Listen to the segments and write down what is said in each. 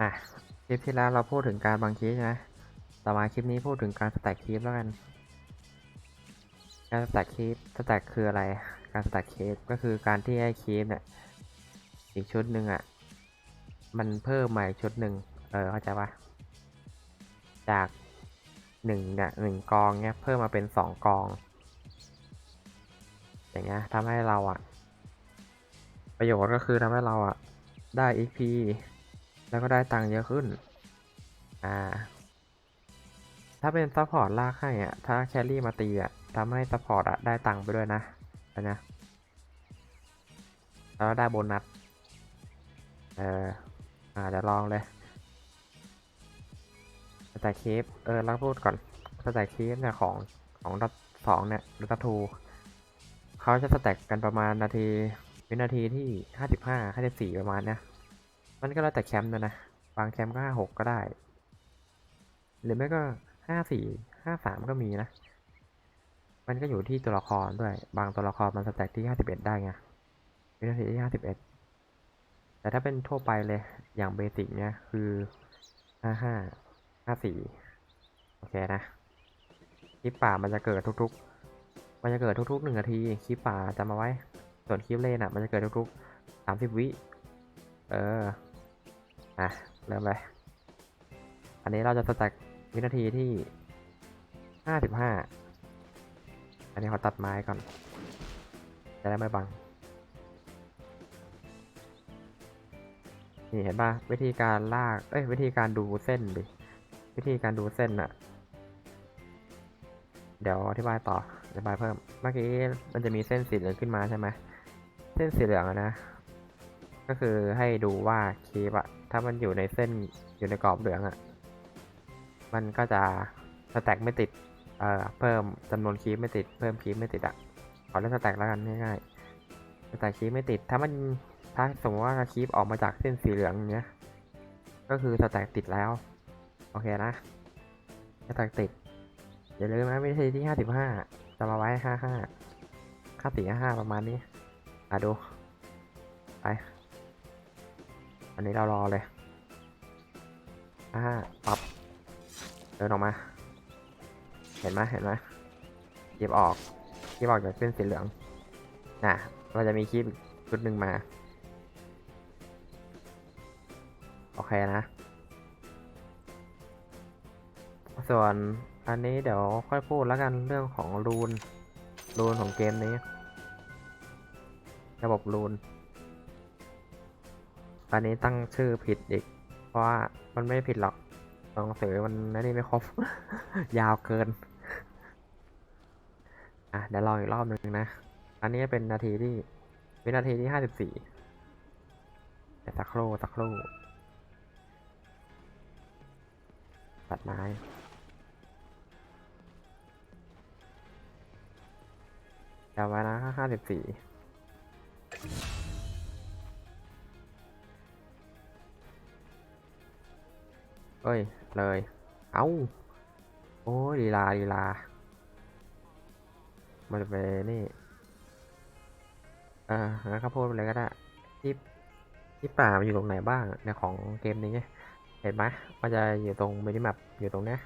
อะคลิปที่แล้วเราพูดถึงการบังคีปนะต่อมาคลิปนี้พูดถึงการสแต็กคีปแล้วกัน การสแต็กคีปสแต็กคืออะไร การสแต็กคีปก็คือการที่ให้คีปเนี่ยอีกชุดหนึ่งอะมันเพิ่มมาอีกชุดหนึ่งเออเข้าใจปะจากหนึ่งเนี่ยหนึ่งกองเนี่ยเพิ่มมาเป็นสองกอง อย่างเงี้ยทำให้เราอะ ประโยชน์ก็คือทำให้เราอะได้ XP แล้วก็ได้ตังค์เยอะขึ้น อ่า ถ้าเป็นซัพพอร์ตลากให้อะ ถ้าแครี่มาตีอะทำให้ซัพพอร์ตอะได้ตังค์ไปด้วยนะอันนะแล้วก็ได้โบนัส เออ อ่าเดี๋ยวลองเลยสแต็กเคฟเออเราพูดก่อนสแต็กเคฟเนี่ยของของดัตสองเนี่ยดัตทูเขาจะสแต็กกันประมาณนาทีวินาทีที่ห้าสิบห้าห้าสิบสี่ประมาณเนี้ย มันก็แล้วแต่แคมป์นะนะ บางแคมป์ก็ห้าหกก็ได้ หรือไม่ก็ห้าสี่ห้าสามก็มีนะ มันก็อยู่ที่ตัวละครด้วย บางตัวละครมันสแต็กที่ห้าสิบเอ็ดได้ไงวินาทีที่ห้าสิบเอ็ดแต่ถ้าเป็นทั่วไปเลย อย่างเบสิกเนี่ยคือห้าห้าห้าสี่โอเคนะ คลิปป่ามันจะเกิดทุกๆ มันจะเกิดทุกๆหนึ่งนาที คลิปป่าจำมาไว้ ส่วนคลิปเล่นอะ มันจะเกิดทุกๆสามสิบวิ เออ อะเริ่มเลย อันนี้เราจะสต็กวินาทีที่ห้าสิบห้าอันนี้เขาตัดไม้ก่อน จะได้ไม่บัง นี่เห็นป่ะวิธีการลาก เอ้ยวิธีการดูเส้นดิ วิธีการดูเส้นอะเดี๋ยวอธิบายต่ออธิบายเพิ่ม เมื่อกี้มันจะมีเส้นสีเหลืองขึ้นมาใช่ไหม เส้นสีเหลืองอะนะ ก็คือให้ดูว่าคีบอะถ้ามันอยู่ในเส้นอยู่ในกรอบเหลืองอะมันก็จะสแต็กไม่ติดเอ่อเพิ่มจำนวนคีบไม่ติดเพิ่มคีบไม่ติดอะขอเล่นสแต็กแล้วกันง่ายๆสแต็กคีบไม่ติด ถ้ามันถ้าสมมติว่าคีบออกมาจากเส้นสีเหลืองเงี้ยก็คือสแต็กติดแล้ว โอเคนะสแต็กติดอย่าลืมนะวิธีที่ห้าสิบห้าจะมาไว้ห้าห้าค่าสี่ห้าประมาณนี้อะดูไป อันนี้เรารอเลยอ่าปับเดินออกมา เห็นไหมเห็นไหมหยิบออกหยิบออกจากเส้นสีเหลืองน่ะมันจะมีคลิปชุดหนึ่งมา โอเคนะ ส่วนอันนี้เดี๋ยวค่อยพูดแล้วกันเรื่องของรูนรูนของเกมนี้ ระบบรูน ตอนนี้ตั้งชื่อผิดอีก เพราะว่ามันไม่ผิดหรอกตัวหนังสือมันนี่ไม่ครบ ยาวเกิน อะเดี๋ยวลองอีกรอบหนึ่งนะ อันนี้เป็นนาทีที่วินาทีที่ห้าสิบสี่แต่สักครู่สักครู่ตัดไม้จำไว้นะห้าสิบสี่ เอ้ย เลย เอ้า โอ้ยลีลาลีลา มันไปนี่เอองั้นก็พูดไปเลยก็ได้ ที่ที่ป่ามันอยู่ตรงไหนบ้างในของเกมนี้เห็นไหมมันจะอยู่ตรงมินิแมปอยู่ตรงนี้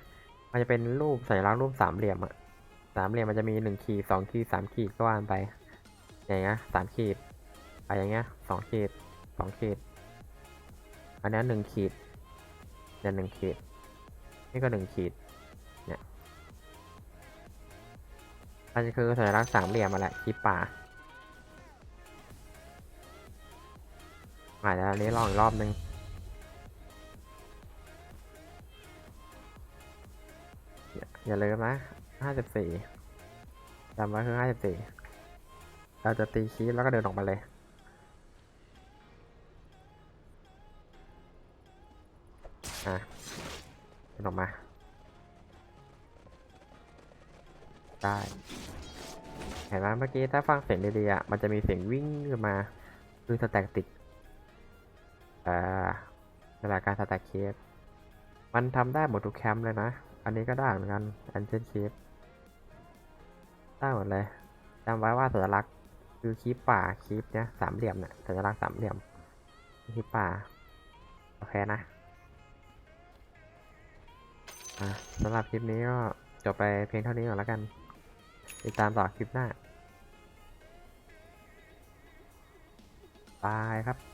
มันจะเป็นรูปสัญลักษณ์รูปสามเหลี่ยมอะสามเหลี่ยมมันจะมีหนึ่งขีดสองขีดสามขีดก็ว่านไป อย่างเงี้ยสามขีดไปอย่างเงี้ยสองขีดสองขีด อันนี้หนึ่งขีด เนี่ยหนึ่งขีด นี่ก็หนึ่งขีด เนี่ยอันนี้คือสัญลักษณ์สามเหลี่ยมมาแหละคลิปป่าอาจจะนี้ลองอีกรอบนึงอย่าอย่าลืมนะห้าสิบสี่จำไว้คือห้าสิบสี่เราจะตีคีบแล้วก็เดินออกมาเลย อะเดินออกมา ได้เห็นไหมเมื่อกี้ถ้าฟังเสียงดีๆอะมันจะมีเสียงวิ่งขึ้นมา คือสแต็กติดอ่าเวลาการสแต็กเคสมันทำได้หมดทุกแคมป์เลยนะ อันนี้ก็ได้เหมือนกันอันเช่นคลิปได้หมดเลยจำไว้ว่าสัญลักษณ์คือคลิปป่าคลิปเนี้ยสามเหลี่ยมเนี่ยสัญลักษณ์สามเหลี่ยมคลิปป่าโอเคนะ อะสำหรับคลิปนี้ก็จบไปเพียงเท่านี้ก่อนแล้วกัน ติดตามต่อคลิปหน้า บายครับ